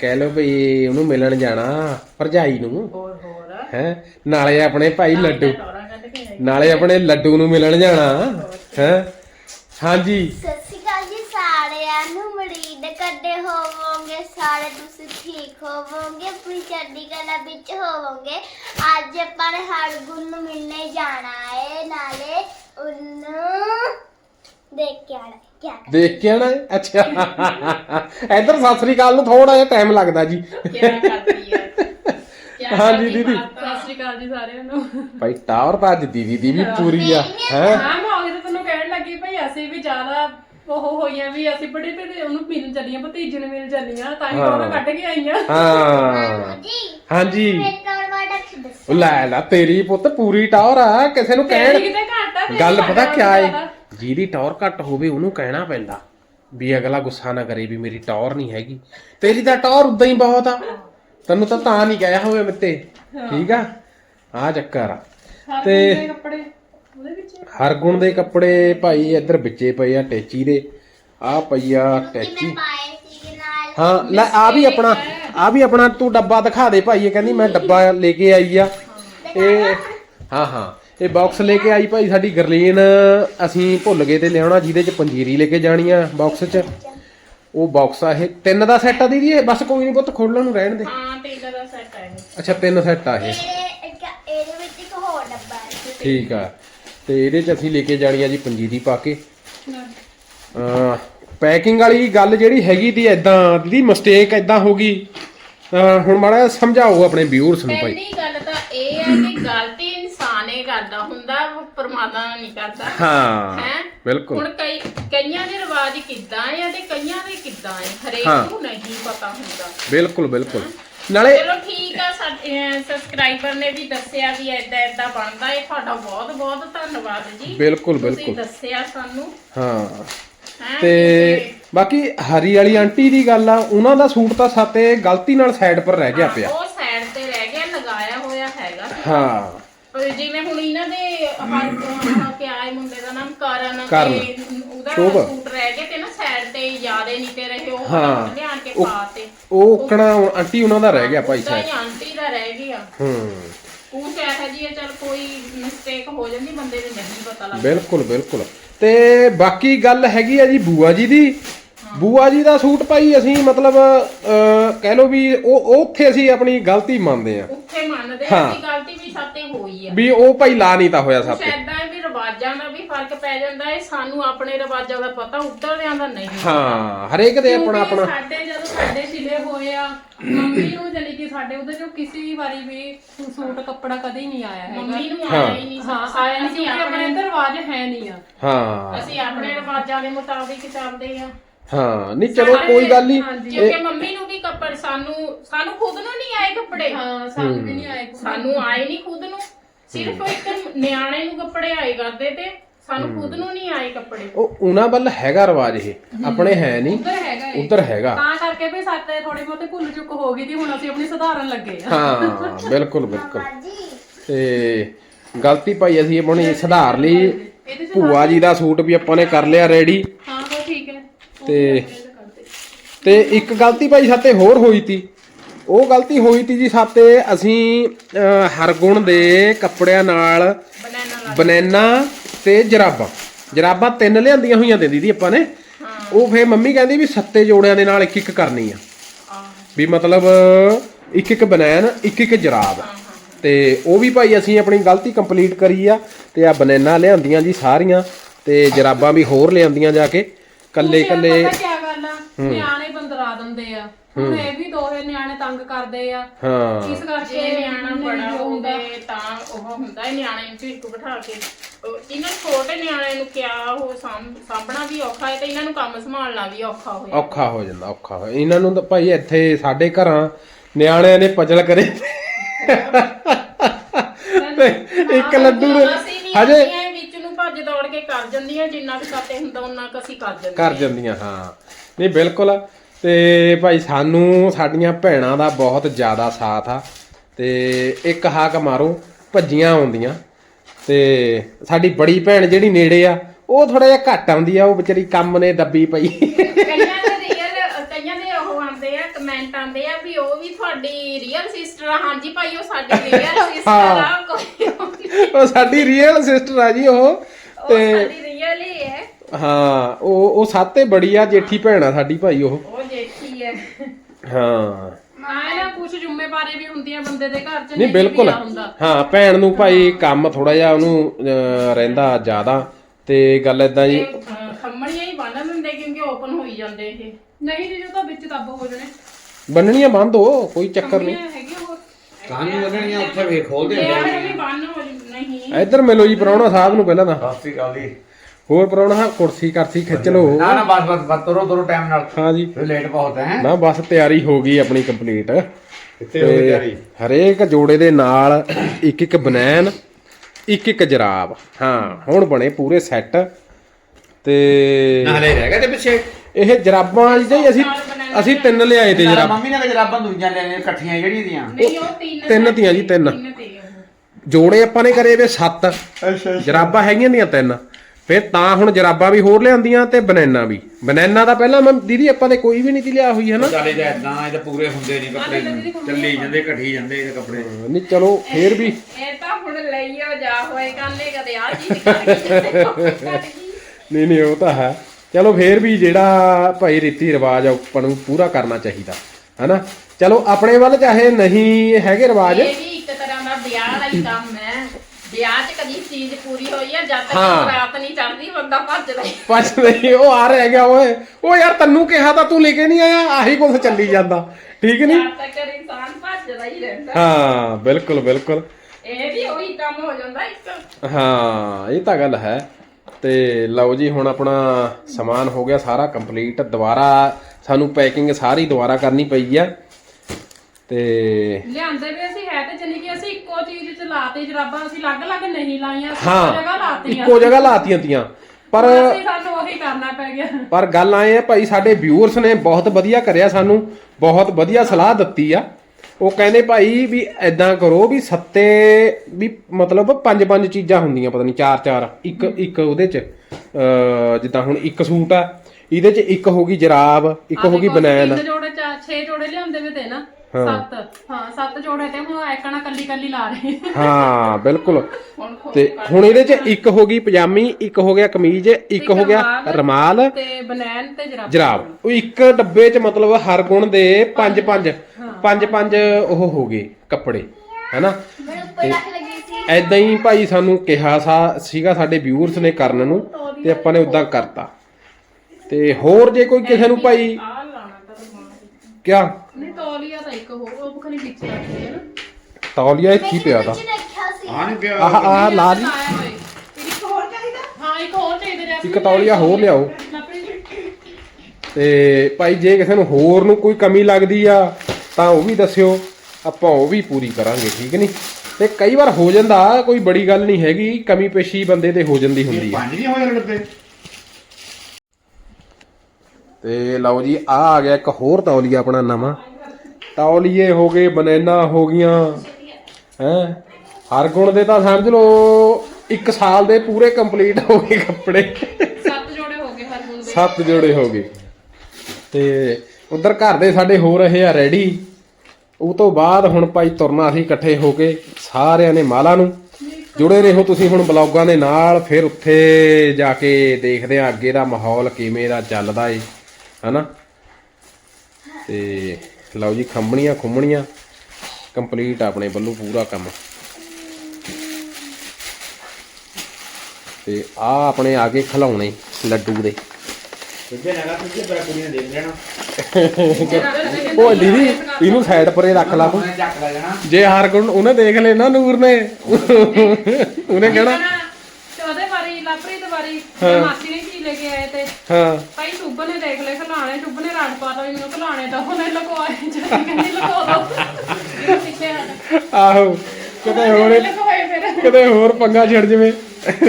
ਕਹਿ ਲਓ ਵੀ ਉਹਨੂੰ ਮਿਲਣ ਜਾਣਾ ਭਰਜਾਈ ਨੂੰ। ਹੋਰ ਹੋਰ। ਹੈ? ਨਾਲੇ ਆਪਣੇ ਭਾਈ ਲੱਡੂ। ਨਾਲੇ ਆਪਣੇ ਲੱਡੂ ਨੂੰ ਮਿਲਣ ਜਾਣਾ। ਹੈ? ਹਾਂਜੀ। ਸਤਿ ਸ਼੍ਰੀ ਅਕਾਲ ਜੀ ਸਾਰਿਆਂ ਨੂੰ। ਮਰੀਦ ਕੱਢੇ ਹੋਵੋਗੇ ਸਾਰੇ ਤੁਸੀਂ ਠੀਕ ਹੋਵੋਗੇ ਆਪਣੀ ਚੜ੍ਹਦੀ ਕਲਾ ਵਿੱਚ ਹੋਵੋਗੇ। ਅੱਜ ਆਪਾਂ ਨੇ ਹਰਗੁਣ ਨੂੰ ਮਿਲਣੇ ਜਾਣਾ ਹੈ ਨਾਲੇ ਉਹਨੂੰ ਦੇਖ ਕੇ ਆਣਾ ਕਿਆ ਦੇਖ ਕੇ ਆਣਾ ਹੈ? ਅੱਛਾ। ਇੱਧਰ ਸਤਿ ਸ੍ਰੀ ਅਕਾਲ ਨੂੰ ਥੋੜਾ ਜਿਹਾ ਟਾਈਮ ਲੱਗਦਾ ਜੀ। ਕਿਆ ਕਰਦੀ ਹੈ ਕਿਆ ਹਾਂਜੀ ਕਰਦੀ ਦੀਦੀ। ਮਾਤਾ? ਸਤਿ ਸ਼੍ਰੀ ਅਕਾਲ ਜੀ ਸਾਰਿਆਂ ਨੂੰ। ਭਾਈ ਟੌਰ ਤਾਂ ਅੱਜ ਦੀਦੀ ਦੀ ਵੀ ਪੂਰੀ ਆ ਹੈ? ਹਾਂ ਮੈਂ ਉਹਦੇ ਤੈਨੂੰ ਕਹਿਣ ਲੱਗੀ ਭਈ ਅਸੀਂ ਵੀ ਜ਼ਿਆਦਾ ਉਹ ਹੋਈਆਂ ਵੀ ਅਸੀਂ ਬੜੇ ਤੇ ਉਹਨੂੰ ਮਿਲਣ ਚੱਲੀਆਂ ਭਤੀਜੇ ਨੂੰ ਮਿਲਣ ਚੱਲੀਆਂ ਤਾਂ ਹੀ ਹਾਂ। ਉਹਨਾਂ ਕੱਢ ਕੇ ਆਈਆਂ। ਹਾਂ। ਜੀ ਹਾਂਜੀ। ਇੱਕ ਹੋਰ ਵਰਡ ਦੱਸੋ? ਉਹ ਲੈ ਲੈ ਤੇਰੀ ਪੁੱਤ ਪੂਰੀ ਟੌਰ ਆ ਕਿਸੇ ਨੂੰ ਤੇਰੀ ਕਹਿਣ ਕਿਤੇ ਘੱਟ ਆ ਤੇਰੀ ਗੱਲ ਪਤਾ ਨਾਲੋਂ ਕਿਆ ਏ? ਜ਼ਿਆਦਾ। ਜਿਹਦੀ ਟੌਰ ਘੱਟ ਹੋਵੇ ਉਹਨੂੰ ਕਹਿਣਾ ਪੈਂਦਾ ਵੀ ਅਗਲਾ ਗੁੱਸਾ ਨਾ ਕਰੇ ਵੀ ਮੇਰੀ ਟੌਰ ਨਹੀਂ ਹੈਗੀ। ਤੇਰੀ ਤਾਂ ਟੌਰ ਉਦਾਂ ਹੀ ਬਹੁਤ ਆ। ਤੈਨੂੰ ਤਾਂ ਤਾਂ ਨਹੀਂ ਕਹਿਆ ਹੋਵੇ ਮਿੱਤੇ। ਠੀਕ ਆ? ਆ ਚੱਕਰ ਆ। ਤੇ- ਕੋਈ ਦੇ ਕੱਪੜੇ ਉਹਦੇ ਵਿੱਚ? ਹਰ ਗੁਣ ਦੇ ਕੱਪੜੇ ਭਾਈ ਇੱਧਰ ਵਿੱਚੇ ਪਏ ਆ ਟੈਚੀ ਦੇ। ਆ ਪਈਆ ਟੈਚੀ। ਹਾਂ ਲੈ ਆ ਵੀ ਆਪਣਾ ਆ ਵੀ ਆਪਣਾ ਤੂੰ ਡੱਬਾ ਦਿਖਾ ਦੇ ਭਾਈ ਇਹ ਕਹਿੰਦੀ ਮੈਂ ਡੱਬਾ ਲੈ ਕੇ ਆਈ ਆ। ਇਹ ਹਾਂ ਹਾਂ। ਇਹ ਬਾਕਸ ਲੈ ਕੇ ਆਈ ਭਾਈ ਸਾਡੀ ਗਰਲੀਨ। ਅਸੀਂ ਭੁੱਲ ਗਏ ਤੇ ਲਿਆਉਣਾ ਜਿਹਦੇ ਚ ਪੰਜੀਰੀ ਲੈ ਕੇ ਜਾਣੀ ਆ ਬਾਕਸ ਚ। ਉਹ ਬਾਕਸ ਆ ਇਹ। ਤਿੰਨ ਦਾ ਸੈੱਟ ਆ ਦੀਦੀ ਇਹ? ਬਸ ਕੋਈ ਨਹੀਂ ਪੁੱਤ ਖੋਲਣ ਨੂੰ ਰਹਿਣ ਦੇ। ਹਾਂ ਟੇਲਰ ਦਾ ਸੈੱਟ ਹੈ ਇਹ। ਅੱਛਾ ਤਿੰਨ ਸੈੱਟ ਆ ਇਹ। ਇੱਕ ਇਹਦੇ ਵਿੱਚ ਇੱਕ ਹੋਰ ਡੱਬਾ ਹੈ। ਠੀਕ ਆ। ਤੇ ਇਹਦੇ ਚ ਅਸੀਂ ਲੈ ਕੇ ਜਾਣੀ ਆ ਜੀ ਪੰਜੀਰੀ ਪਾ ਕੇ। ਪੈਕਿੰਗ ਵਾਲੀ ਗੱਲ ਜਿਹੜੀ ਹੈਗੀ ਦੀ ਐਦਾਂ ਦੀ ਮਿਸਟੇਕ ਐਦਾਂ ਹੋ ਗਈ। ਅਹ ਹੁਣ ਮਾੜਾ ਜਿਹਾ ਸਮਝਾਓ ਆਪਣੇ ਵਿਊਅਰਸ ਨੂੰ ਭਾਈ। ਪਹਿਲੀ ਗੱਲ ਤਾਂ ਇਹ ਹੈ ਕਿ ਗਲਤੀ ਇਨਸਾਨ ਹੀ ਕਰਦਾ ਹੁੰਦਾ ਉਹ ਪਰਮਾਤਮਾ ਨਹੀਂ ਕਰਦਾ। ਹਾਂ ਹੈਂ? ਬਿਲਕੁਲ। ਹੁਣ ਕਈ ਕਈਆਂ ਦੇ ਰਿਵਾਜ ਕਿੱਦਾਂ ਆ ਤੇ ਕਈਆਂ ਦੇ ਕਿੱਦਾਂ ਆ? ਹਰੇਕ ਹਾਂ। ਨੂੰ ਨਹੀਂ ਪਤਾ ਹੁੰਦਾ। ਬਿਲਕੁਲ ਬਿਲਕੁਲ। ਨਾਲੇ ਚਲੋ ਠੀਕ ਆ ਸਬਸਕ੍ਰਾਈਬਰ ਨੇ ਵੀ ਦੱਸਿਆ ਵੀ ਐਦਾਂ ਐਦਾਂ ਬਣਦਾ ਇਹ ਤੁਹਾਡਾ ਬਹੁਤ ਬਹੁਤ ਧੰਨਵਾਦ ਜੀ। ਬਿਲਕੁਲ ਤੁਸੀਂ ਬਿਲਕੁਲ। ਦੱਸਿਆ ਸਾਨੂੰ। ਹਾਂ। ਹੈਂ, ਤੇ ਬਾਕੀ ਹਰੀ ਵਾਲੀ ਆਂਟੀ ਦੀ ਗੱਲ ਆ ਉਹਨਾਂ ਦਾ ਸੂਟ ਤਾਂ ਸਾਤੇ ਗਲਤੀ ਨਾਲ ਸਾਈਡ ਪਰ ਰਹਿ ਗਿਆ ਪਿਆ। ਉਹ ਸਾਈਡ ਤੇ ਰਹਿ ਗਿਆ ਲਗਾਇਆ ਹੋਇਆ ਹੈਗਾ। ਹਾਂ। ਪਰ ਜਿਵੇਂ ਹੁਣ ਇਹਨਾਂ ਦੇ ਹਰ ਕਿ ਆਏ ਮੁੰਡੇ ਦਾ ਨਾਮ ਕਰਨ ਕਰਨ। ਤੇ ਉਹਦਾ ਸ਼ੁਭ। ਸੂਟ ਰਹਿ ਗਿਆ ਤੇ ਨਾ ਸਾਈਡ ਤੇ ਯਾਦੇ ਨਹੀਂ ਤੇ ਰਹੇ ਉਹ ਹਾਂ। ਲਿਆਣ ਕੇ ਉਹ- ਪਾਤੇ। ਉਹ ਉਕਣਾ ਆਂਟੀ ਉਹਨਾਂ ਦਾ ਰਹਿ ਗਿਆ ਭਾਈ ਉਹਦਾ ਸਾਹਿਬ ਹੀ ਆਂਟੀ ਦਾ ਰਹਿ ਗਿਆ। ਹੂੰ। ਉਹ ਚਾਹਤਾ ਜੀ ਇਹ ਚਲ ਕੋਈ ਮਿਸਟੇਕ ਹੋ ਜਾਂਦੀ ਬੰਦੇ ਨੂੰ ਨਹੀਂ ਪਤਾ ਲੱਗਦਾ। ਬਿਲਕੁਲ ਬਿਲਕੁਲ। ਤੇ ਬਾਕੀ ਗੱਲ ਹੈਗੀ ਆ ਜੀ ਬੂਆ ਜੀ ਦੀ। ਬੂਆ ਜੀ ਦਾ ਸੂਟ ਭਾਈ ਅਸੀਂ ਮਤਲਬ ਅਹ, ਕਹਿ ਲਓ ਵੀ ਉਹ ਉਹ ਉੱਥੇ ਅਸੀਂ ਆਪਣੀ ਗਲਤੀ ਮੰਨਦੇ ਆ ਉੱਥੇ ਮੰਨਦੇ ਹਾਂ। ਆ ਕਿ ਗਲਤੀ ਵੀ ਸਾਤੇ ਹੋਈ ਆ। ਵੀ ਉਹ ਭਾਈ ਲਾ ਨਹੀਂ ਤਾਂ ਹੋਇਆ ਕੁਛ ਸਾਤੇ ਏਦਾਂ ਹੈ ਵੀ ਰਿਵਾਜਾਂ ਦਾ ਵੀ ਫ਼ਰਕ ਪੈ ਜਾਂਦਾ ਹੈ ਸਾਨੂੰ ਆਪਣੇ ਰਿਵਾਜਾਂ ਦਾ ਪਤਾ ਉੱਤਰਦਿਆਂ ਦਾ ਨਹੀਂ ਹਾਂ ਹਰੇਕ ਦੇ ਆਪਣਾ ਕਿਉਂਕਿ ਆਪਣਾ। ਸਾਡੇ ਜਦੋਂ ਸਾਡੇ ਸਿਲੇ ਹੋਏ ਆ ਮੰਮੀ ਨੂੰ ਜਾਨੀ ਕਿ ਸਾਡੇ ਉਹਦੇ ਚੋਂ ਕਿਸੇ ਵਾਰੀ ਵੀ ਸੂਟ ਕੱਪੜਾ ਕਦੇ ਹੀ ਨਹੀਂ ਆਇਆ ਹੈਗਾ। ਮੰਮੀ ਨੂੰ। ਆਇਆ ਹੀ ਨਹੀਂ ਹਾਂ। ਆਇਆ ਨਹੀਂ ਅਸੀਂ ਕਿਉਂਕਿ ਆਪਣੇ। ਅੰਦਰ ਰਿਵਾਜ ਹੈ ਨਹੀਂ ਆ। ਹਾਂ। ਅਸੀਂ ਆਪਣੇ ਰਿਵਾਜਾਂ ਦੇ ਮੁਤਾਬਿਕ ਚੱਲਦੇ ਆ। ਹਾਂ ਨਹੀਂ ਚਲੋ ਕੋਈ ਗੱਲ ਨਹੀਂ। ਕਿਉਂਕਿ ਮੰਮੀ ਨੂੰ ਵੀ ਕੱਪੜੇ ਸਾਨੂੰ ਸਾਨੂੰ ਖੁਦ ਨੂੰ ਨਹੀਂ ਆਏ ਕੱਪੜੇ। ਹਾਂ ਸਾਨੂੰ ਵੀ ਨਹੀਂ ਆਏ ਸਾਨੂੰ ਆਏ ਨਹੀਂ ਖੁਦ ਨੂੰ। ਸਿਰਫ ਇੱਕ ਨਿਆਣੇ ਨੂੰ ਕੱਪੜੇ ਆਏ ਕਰਦੇ ਤੇ ਸਾਨੂੰ ਖੁਦ ਨੂੰ ਨਹੀਂ ਆਏ ਕੱਪੜੇ। ਉਹ ਉਹਨਾਂ ਵੱਲ ਹੈਗਾ ਰਿਵਾਜ ਇਹ। ਆਪਣੇ ਹੈ ਨਹੀਂ ਉੱਧਰ ਹੈਗਾ ਇਹ। ਉਧਰ ਹੈਗਾ। ਤਾਂ ਕਰਕੇ ਵੀ ਸਾਡੇ ਥੋੜੀ ਬਹੁਤੀ ਭੁੱਲ ਚੁੱਕ ਹੋ ਗਈ ਦੀ ਹੁਣ ਅਸੀਂ ਆਪਣੀ ਸੁਧਾਰਨ ਲੱਗੇ ਆ। ਹਾਂ ਬਿਲਕੁਲ ਬਿਲਕੁਲ। ਤੇ ਗਲਤੀ ਭਾਈ ਅਸੀਂ ਆਪਣੀ ਸੁਧਾਰ ਲਈ। ਭੂਆ ਜੀ ਦਾ ਸੂਟ ਵੀ ਆਪਾਂ ਨੇ ਕਰ ਲਿਆ ਰੈਡੀ ਹੈ ਤੇ ਤੇ ਇੱਕ ਗਲਤੀ ਭਾਈ ਸਾਤੇ ਹੋਰ ਹੋਈ ਤੀ। ਉਹ ਗਲਤੀ ਹੋਈ ਤੀ ਜੀ ਸਾਤੇ ਅਸੀਂ ਹਰਗੁਣ ਦੇ ਕੱਪੜਿਆਂ ਨਾਲ ਬਨਾਨਾ ਤੇ ਜਰਾਬਾਂ। ਜਰਾਬਾਂ ਤਿੰਨ ਲਿਆਂਦੀਆਂ ਹੋਈਆਂ ਦਿੰਦੀ ਦੀ ਆਪਾਂ ਨੇ। ਉਹ ਫੇਰ ਮੰਮੀ ਕਹਿੰਦੀ ਵੀ ਸੱਤੇ ਜੋੜਿਆਂ ਦੇ ਨਾਲ ਇੱਕ ਇੱਕ ਕਰਨੀ ਆ। ਵੀ ਮਤਲਬ ਇੱਕ ਇੱਕ ਬਨੈਨ ਇੱਕ ਇੱਕ ਜਰਾਬ। ਤੇ ਉਹ ਵੀ ਭਾਈ ਅਸੀਂ ਆਪਣੀ ਗਲਤੀ ਕੰਪਲੀਟ ਕਰੀ ਆ ਤੇ ਆ ਬਨੈਨਾ ਲਿਆਂਦੀਆਂ ਜੀ ਸਾਰੀਆਂ ਤੇ ਜਰਾਬਾਂ ਵੀ ਹੋਰ ਲਿਆਂਦੀਆਂ ਜਾ ਕੇ। ਕੱਲੇ ਕੱਲੇ ਪਤਾ ਕੀ ਗੱਲ ਆ? ਨਿਆਣੇ ਬੰਦਰਾ ਦਿੰਦੇ ਆ। ਹੁਣ ਇਹ ਵੀ ਦੋਹੇ ਨਿਆਣੇ ਤੰਗ ਕਰਦੇ ਆ। ਹਾਂ। ਇਸ ਕਰਕੇ ਜੇ ਨਿਆਣਾ ਬੜਾ ਹੋਵੇ ਤਾਂ ਉਹ ਹੁੰਦਾ ਹੈ ਨਿਆਣੇ ਨੂੰ ਝਿੜਕ ਬਿਠਾ ਕੇ। ਉਹ ਇਹਨਾਂ ਛੋਟੇ ਨਿਆਣੇ ਨੂੰ ਕਿਆ ਉਹ ਸਾਂਭ- ਸਾਂਭਣਾ ਵੀ ਔਖਾ ਹੈ ਤੇ ਇਹਨਾਂ ਨੂੰ ਕੰਮ ਸੰਭਾਲਣਾ ਵੀ ਔਖਾ ਹੋਇਆ ਔਖਾ ਹੋ ਜਾਂਦਾ ਔਖਾ ਹੋ ਇਹਨਾਂ ਨੂੰ ਤਾਂ ਭਾਈ ਇੱਥੇ ਸਾਡੇ ਘਰਾਂ ਨਿਆਣਿਆਂ ਨੇ ਪਜਲ ਕਰੇ। ਤੇ ਇੱਕ ਲੱਡੂ ਹਜੇ ਭੱਜ ਦੌੜ ਕੇ ਕਰ ਜਾਂਦੀਆਂ ਜਿੰਨਾ ਕੁ ਸਾਤੇ ਹੁੰਦਾ ਉਹਨਾਂ ਕੁ ਅਸੀਂ ਕਰ ਜਾਂਦੇ ਕਰ ਜਾਂਦੀਆਂ ਹਾਂ। ਨਹੀਂ ਬਿਲਕੁਲ। ਤੇ ਭਾਈ ਸਾਨੂੰ ਸਾਡੀਆਂ ਭੈਣਾਂ ਦਾ ਬਹੁਤ ਜ਼ਿਆਦਾ ਸਾਥ ਆ। ਤੇ ਇੱਕ ਹਾਕ ਮਾਰੋ ਭੱਜੀਆਂ ਆਉਂਦੀਆਂ। ਤੇ ਸਾਡੀ ਬੜੀ ਭੈਣ ਜਿਹੜੀ ਨੇੜੇ ਆ ਉਹ ਥੋੜਾ ਜਿਹਾ ਘੱਟ ਆਉਂਦੀ ਆ ਉਹ ਵਿਚਾਰੀ ਕੰਮ ਨੇ ਦੱਬੀ ਪਈ। ਕਈਆਂ ਦੇ ਰੀਅਲ ਕਈਆਂ ਦੇ ਉਹ ਆਉਂਦੇ ਆ ਕਮੈਂਟ ਆਉਂਦੇ ਆ ਵੀ ਉਹ ਵੀ ਤੁਹਾਡੀ ਰੀਅਲ ਸਿਸਟਰ ਆ। ਹਾਂਜੀ ਭਾਈ ਉਹ ਸਾਡੀ ਰੀਅਲ ਸਿਸਟਰ ਆ ਕੋਈ ਉਹ ਉਹ ਸਾਡੀ ਰੀਅਲ ਸਿਸਟਰ ਆ ਜੀ ਉਹ। ਤੇ ਸਾਡੀ ਰੀਅਲ ਹੀ ਹੈ। ਹਾਂ ਉਹ ਉਹ ਸਾਤੇ ਬੜੀ ਆ ਜੇਠੀ ਭੈਣ ਆ ਸਾਡੀ ਭਾਈ ਉਹ। ਉਹ ਜੇਠੀ ਹੈ। ਹਾਂ। ਆਏ ਨਾ ਕੁਝ ਜ਼ਿੰਮੇਵਾਰੀ ਵੀ ਹੁੰਦੀਆਂ ਬੰਦੇ ਦੇ ਘਰ 'ਚ ਨਹੀਂ ਬਿਲਕੁਲ। ਹਾਂ ਭੈਣ ਨੂੰ ਭਾਈ ਕੰਮ ਥੋੜਾ ਜਿਹਾ ਉਹਨੂੰ ਅਹ, ਰਹਿੰਦਾ ਜ਼ਿਆਦਾ। ਤੇ ਗੱਲ ਇਦਾਂ ਜੀ ਖੰਮਣੀਆਂ ਹੀ ਬੰਨ ਦਿੰਦੇ ਕਿਉਂਕਿ ਓਪਨ ਹੋਈ ਜਾਂਦੇ ਇਹ। ਨਹੀਂ ਜੀ ਜੋ ਤਾਂ ਵਿੱਚ ਦੱਬ ਹੋ ਜਣੇ। ਬੰਨਣੀਆਂ ਬੰਦ ਹੋ ਕੋਈ ਚੱਕਰ ਨਹੀਂ। ਹੈਗੀ ਉਹ ਕਾਹਨੂੰ ਵਧਣੀਆਂ ਉੱਥੇ ਵੇਖ ਖੋਲਦੇ ਹੁੰਦੇ ਬੰਨ ਹੋ ਨਹੀਂ। ਇੱਧਰ ਮਿਲੋ ਜੀ ਪ੍ਰਾਹੁਣਾ ਸਾਹਿਬ ਨੂੰ ਪਹਿਲਾਂ ਤਾਂ। ਸਤਿ ਸ੍ਰੀ ਅਕਾਲ ਜੀ। ਹੋਰ ਪ੍ਰਾਹੁਣਾ ਕੁਰਸੀ ਕਰਸੀ ਖਿੱਚ ਲਓ। ਨਾ ਨਾ ਬਸ ਬਸ ਬਸ ਤੁਰੋ ਤੁਰੋ ਟਾਈਮ ਨਾਲ। ਹਾਂ ਜੀ। ਲੇਟ ਬਹੁਤ ਹੈ। ਨਾ ਬਸ ਤਿਆਰੀ ਹੋ ਗਈ ਆਪਣੀ ਕੰਪਲੀਟ ਕਿੱਥੇ ਹੋ ਗਈ ਤਿਆਰੀ? ਹਰੇਕ ਜੋੜੇ ਦੇ ਨਾਲ ਇੱਕ ਇੱਕ ਬਨੈਨ ਇੱਕ ਇੱਕ ਜਰਾਬ। ਹਾਂ ਹੁਣ ਬਣੇ ਪੂਰੇ ਸੈੱਟ ਤੇ ਨਾਲੇ ਰਹਿ ਗਏ ਤੇ ਪਿੱਛੇ। ਇਹ ਜਰਾਬਾਂ ਜੀ ਅਸੀਂ ਅਸੀਂ ਤਿੰਨ ਲਿਆਏ ਤੇ ਜਰਾਬ। ਮੰਮੀ ਨੇ ਤਾਂ ਜਰਾਬਾਂ ਦੂਜੀਆਂ ਲੈਣੀਆਂ ਇਕੱਠੀਆਂ ਜਿਹੜੀ ਦੀਆਂ। ਨਹੀਂ ਉਹ ਤਿੰਨ ਤਿੰਨ ਤੀਆਂ ਜੀ ਤਿੰਨ। ਜੋੜੇ ਆਪਾਂ ਨੇ ਕਰੇ ਵੇ ਸੱਤ। ਅੱਛਾ ਜਰਾਬਾਂ ਹੈਗੀਆਂ ਦੀਆਂ ਤਿੰਨ। ਫਿਰ ਤਾਂ ਹੁਣ ਜਰਾਬਾਂ ਵੀ ਹੋਰ ਲਿਆਂਦੀਆਂ ਤੇ ਬਨੈਨਾ ਵੀ। ਬਨੈਨਾ ਦਾ ਪਹਿਲਾਂ ਮੈਂ ਦੀਦੀ ਆਪਾਂ ਤੇ ਕੋਈ ਵੀ ਨਹੀਂ ਤੀ ਲਿਆ ਹੋਈ ਹੈ ਨਾ ਚਾਲੇ ਤਾਂ ਇਦਾਂ ਇਹ ਤਾਂ ਪੂਰੇ ਹੁੰਦੇ ਨਹੀਂ ਕੱਪੜੇ। ਚੱਲੀ ਜਾਂਦੇ ਘਟੀ ਜਾਂਦੇ ਇਹ ਕੱਪੜੇ। ਨਹੀਂ ਚਲੋ ਫੇਰ ਵੀ ਇਹ ਤਾਂ ਹੁਣ ਲਈਓ ਜਾ ਹੋਏ ਕਾਨੇ ਕਦੇ ਆ ਚੀਜ਼ ਕਰ ਨਹੀਂ ਨਹੀਂ ਉਹ ਤਾਂ ਹੈ। ਚਲੋ ਫੇਰ ਵੀ ਜਿਹੜਾ ਭਾਈ ਰੀਤੀ ਰਿਵਾਜ ਆ ਆਪਾਂ ਨੂੰ ਪੂਰਾ ਕਰਨਾ ਚਾਹੀਦਾ। ਹੈਨਾ? ਚਲੋ ਆਪਣੇ ਵੱਲ ਚਾਹੇ ਨਹੀਂ ਹੈਗੇ ਰਿਵਾਜ। ਇਹ ਵੀ ਇੱਕ ਤਰ੍ਹਾਂ ਦਾ ਵਿਆਹ ਵਾਲਾ ਹੀ ਕੰਮ ਹੈ। ਵਿਆਹ 'ਚ ਕਦੀ ਚੀਜ਼ ਪੂਰੀ ਹੋਈ ਆ ਜਦ ਤੱਕ ਹਾਂ। ਰਾਤ ਨਹੀਂ ਚੜਦੀ ਬੰਦਾ ਭੱਜਦਾ ਹੀ ਪਛ ਨਹੀਂ ਉਹ ਆ ਰਹਿ ਗਿਆ ਓਏ। ਉਹ ਯਾਰ ਤੈਨੂੰ ਕਿਹਾ ਤਾਂ ਤੂੰ ਲੈ ਕੇ ਨਹੀਂ ਆਇਆ ਆਹੀ ਕੁਝ ਚੱਲੀ ਜਾਂਦਾ। ਠੀਕ ਨਹੀਂ? ਜਦ ਤੱਕ ਇਨਸਾਨ ਭੱਜਦਾ ਹੀ ਰਹਿੰਦਾ। ਹਾਂ ਬਿਲਕੁਲ ਬਿਲਕੁਲ। ਇਹ ਵੀ ਉਹੀ ਕੰਮ ਹੋ ਜਾਂਦਾ ਇੱਕ। ਹਾਂ ਇਹ ਤਾਂ ਗੱਲ ਹੈ। ਤੇ ਲਓ ਜੀ ਹੁਣ ਆਪਣਾ ਸਮਾਨ ਹੋ ਗਿਆ ਸਾਰਾ ਕੰਪਲੀਟ। ਦੁਬਾਰਾ ਸਾਨੂੰ ਪੈਕਿੰਗ ਸਾਰੀ ਦੁਬਾਰਾ ਕਰਨੀ ਪਈ ਆ। ਤੇ ਲਿਆਂਦੇ ਵੀ ਅਸੀਂ ਹੈ ਤੇ ਜਾਨੀ ਕਿ ਅਸੀਂ ਇੱਕੋ ਚੀਜ਼ ਚ ਲਾਤੀ ਜਰਾਬਾਂ ਅਸੀਂ ਅਲੱਗ-ਅਲੱਗ ਨਹੀਂ ਲਾਈਆਂ ਅਸੀਂ ਹਾਂ ਇੱਕੋ ਜਗ੍ਹਾ ਲਾਤੀਆਂ। ਇੱਕੋ ਜਗ੍ਹਾ ਲਾਤੀਆਂ ਤੀਆਂ। ਪਰ ਅਸੀਂ ਸਾਨੂੰ ਉਹੀ ਕਰਨਾ ਪੈ ਗਿਆ। ਪਰ ਗੱਲ ਆਏ ਆ ਭਾਈ ਸਾਡੇ ਵਿਊਅਰਸ ਨੇ ਬਹੁਤ ਵਧੀਆ ਕਰਿਆ ਸਾਨੂੰ ਬਹੁਤ ਵਧੀਆ ਸਲਾਹ ਦਿੱਤੀ ਆ। ਉਹ ਕਹਿੰਦੇ ਭਾਈ ਵੀ ਐਦਾਂ ਕਰੋ ਵੀ ਸੱਤੇ ਵੀ ਮਤਲਬ ਪੰਜ ਪੰਜ ਚੀਜ਼ਾਂ ਹੁੰਦੀਆਂ ਪਤਾ ਨਹੀਂ ਚਾਰ ਚਾਰ ਇੱਕ ਇੱਕ ਉਹਦੇ ਚ ਅ ਜਿੱਦਾਂ ਹੁਣ ਇੱਕ ਸੂਟ ਆ ਇਹਦੇ ਚ ਇੱਕ ਹੋ ਗਈ ਜਰਾਬ ਇੱਕ ਹੋ ਗਈ ਬਨੈਨ ਤਿੰਨ ਜੋੜੇ ਚਾ 6 ਜੋੜੇ ਲਿਆਂਦੇ ਵੇ ਤੇ ਨਾ ਸੱਤ। ਹਾਂ ਸੱਤ ਜੋੜੇ ਤੇ ਹੁਣ ਐਕਣਾ ਕੱਲੀ ਕੱਲੀ ਲਾ ਰਹੇ। ਹਾਂ ਬਿਲਕੁਲ। ਤੇ ਹੁਣ ਇਹਦੇ ਚ ਇੱਕ ਹੋ ਗਈ ਪਜਾਮੀ ਇੱਕ ਹੋ ਗਿਆ ਕਮੀਜ਼ ਇੱਕ ਹੋ ਗਿਆ ਰਮਾਲ ਤੇ ਬਨੈਨ ਤੇ ਜਰਾਬਾਂ। ਜਰਾਬ। ਉਹ ਇੱਕ ਡੱਬੇ 'ਚ ਮਤਲਬ ਹਰ ਗੁਣ ਦੇ ਪੰਜ ਪੰਜ। ਪੰਜ ਪੰਜ ਉਹ ਹੋ ਗਏ ਕੱਪੜੇ ਹੈਨਾ? ਮੈਂ ਉੱਪਰ ਰੱਖ ਲੱਗੀ ਸੀ। ਐਦਾਂ ਹੀ ਭਾਈ ਸਾਨੂੰ ਕਿਹਾ ਸਾ ਸੀਗਾ ਸਾਡੇ ਵਿਊਅਰਸ ਨੇ ਕਰਨ ਨੂੰ ਤੇ ਆਪਾਂ ਨੇ ਉਦਾਂ ਕਰਤਾ। ਤੇ ਹੋਰ ਜੇ ਕੋਈ ਕਿਸੇ ਨੂੰ ਭਾਈ ਆ ਲਾਣਾ ਤਾਂ ਰੁਮਾਲ ਕਿਆ? ਨਹੀਂ ਤੋਲੀਆ ਤਾਂ ਇੱਕ ਹੋ ਉਹ ਖਣੀ ਵਿੱਚ ਰੱਖੀ ਹੈ ਨਾ। ਤੌਲੀਆ ਇੱਥੇ ਹੀ ਪਿਆ ਤਾ। ਆ ਆਹ ਆਹ ਲਾ ਦੀ ਇੱਕ ਹੋਰ ਚਾਹੀਦਾ? ਹਾਂ ਇੱਕ ਹੋਰ ਚਾਹੀਦਾ ਜੈਸਮੀਨ ਇੱਕ ਤੌਲੀਆ ਹੋਰ ਲਿਆਓ। ਤੇ ਭਾਈ ਜੇ ਕਿਸੇ ਨੂੰ ਹੋਰ ਨੂੰ ਕੋਈ ਕਮੀ ਲੱਗਦੀ ਆ ਤਾਂ ਉਹ ਵੀ ਦੱਸਿਓ। ਆਪਾਂ ਉਹ ਵੀ ਪੂਰੀ ਕਰਾਂਗੇ ਠੀਕ ਨਹੀਂ? ਤੇ ਕਈ ਵਾਰ ਹੋ ਜਾਂਦਾ ਕੋਈ ਬੜੀ ਗੱਲ ਨਹੀਂ ਹੈਗੀ ਕਮੀ ਪੇਸ਼ੀ ਬੰਦੇ ਤੇ ਹੋ ਜਾਂਦੀ ਹੁੰਦੀ ਆ। ਪੰਜ ਨਹੀਂ ਹੋਏ ਡੱਬੇ ਤੇ ਲਓ ਜੀ ਆ ਆ ਗਿਆ ਇੱਕ ਹੋਰ ਤੌਲੀਆ ਆਪਣਾ ਨਵਾਂ। ਤੌਲੀਏ ਹੋ ਗਏ ਬਨੈਨਾ ਹੋ ਗਈਆਂ। ਹੈ? ਹਰ ਗੁਣ ਦੇ ਤਾਂ ਸਮਝ ਲਓ ਇੱਕ ਸਾਲ ਦੇ ਪੂਰੇ ਕੰਪਲੀਟ ਹੋ ਗਏ ਕੱਪੜੇ। ਸੱਤ ਜੋੜੇ ਹੋ ਗਏ ਹਰ ਗੁਣ ਦੇ। ਸੱਤ ਜੋੜੇ ਹੋ ਗਏ। ਤੇ ਉਧਰ ਘਰ ਦੇ ਸਾਡੇ ਹੋ ਰਹੇ ਆ ਰੈਡੀ। ਉਹ ਤੋਂ ਬਾਅਦ ਹੁਣ ਭਾਈ ਤੁਰਨਾ ਅਸੀਂ ਇਕੱਠੇ ਹੋ ਕੇ ਸਾਰਿਆਂ ਨੇ ਮਾਲਾ ਨੂੰ। ਜੁੜੇ ਰਹੋ ਤੁਸੀਂ ਹੁਣ ਬਲੌਗਾਂ ਦੇ ਨਾਲ ਫਿਰ ਉੱਥੇ ਜਾ ਕੇ ਦੇਖਦੇ ਆ ਅੱਗੇ ਦਾ ਮਾਹੌਲ ਕਿਵੇਂ ਦਾ ਚੱਲਦਾ ਏ। ਹਨਾ? ਤੇ ਲਓ ਜੀ ਖੰਬਣੀਆਂ ਖੁੰਮਣੀਆਂ ਕੰਪਲੀਟ ਆਪਣੇ ਵੱਲੋਂ ਪੂਰਾ ਕੰਮ। ਤੇ ਆ ਆਪਣੇ ਆ ਗਏ ਖਿਲਾਉਣੇ ਲੱਡੂ ਦੇ। ਸਿੱਧੇ ਪਰ ਕੁੜੀਆਂ ਦੇਖ ਲੈਣਾ। ਉਹ ਦੀਦੀ ਇਹਨੂੰ ਸਾਈਡ ਪਰੇ ਰੱਖ ਲਾ ਤੂੰ। ਉਹਨੇ ਚੱਕ ਲੈ ਜਾਣਾ। ਜੇ ਹਰ ਗੁਣ ਉਹਨੇ ਦੇਖ ਲੈਣਾ ਨੂਰ ਨੇ। ਉਹਨੇ ਕਹਿਣਾ ਤੇ ਉਹਦੇ ਵਾਰੀ ਲਾਪਰੀ ਦੇ ਵਾਰੀ ਤੇ ਮਾਸੀ ਨੇ ਕੀ ਲੈ ਕੇ ਆਏ ਤੇ ਹਾਂ। ਭਾਈ ਸ਼ੁਭ ਨੇ ਦੇਖ ਲਏ ਖਲਾਣੇ ਸ਼ੁਭ ਨੇ ਰਾੜ ਪਾਤਾ ਵੀ ਮੈਨੂੰ ਖਲਾਣੇ ਤਾਂ ਉਹਨੇ ਲਗਵਾਏ ਜਦ ਕਹਿੰਦੀ ਲਗਵਾ ਦੋ। ਇਹ ਪਿੱਛੇ ਹਟ। ਆਹੋ ਕਿਤੇ ਹੋਰ ਲਗਵਾਏ ਫਿਰ। ਕਿਤੇ ਹੋਰ ਪੰਗਾ ਛਿੜ ਜਵੇ। ਸਾਰੇ